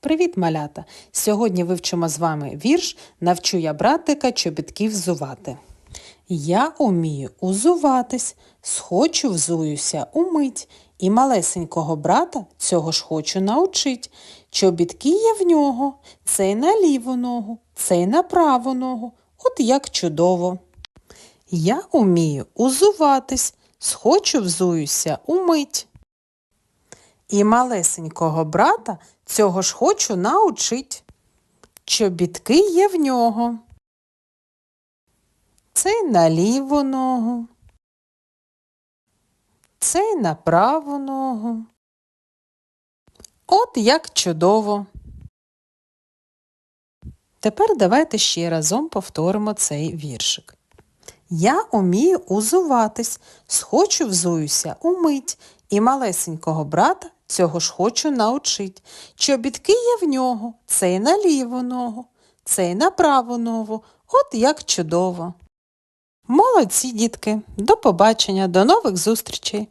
Привіт, малята! Сьогодні вивчимо з вами вірш Навчу я братика чобітків взувати. Я умію узуватись, схочу взуюся умить, і малесенького брата цього ж хочу научить. Чобітки є в нього, цей на ліву ногу, цей на праву ногу, от як чудово. Я умію узуватись, схочу взуюся умить. І малесенького брата цього ж хочу научить. Чобітки є в нього. Цей на ліву ногу, цей на праву ногу. От як чудово. Тепер давайте ще разом повторимо цей віршик. Я умію узуватись, схочу взуюся умить, і малесенького брата цього ж хочу научить. Чобітки є в нього, цей на ліву ногу, цей на праву ногу, от як чудово. Молодці, дітки, до побачення, до нових зустрічей!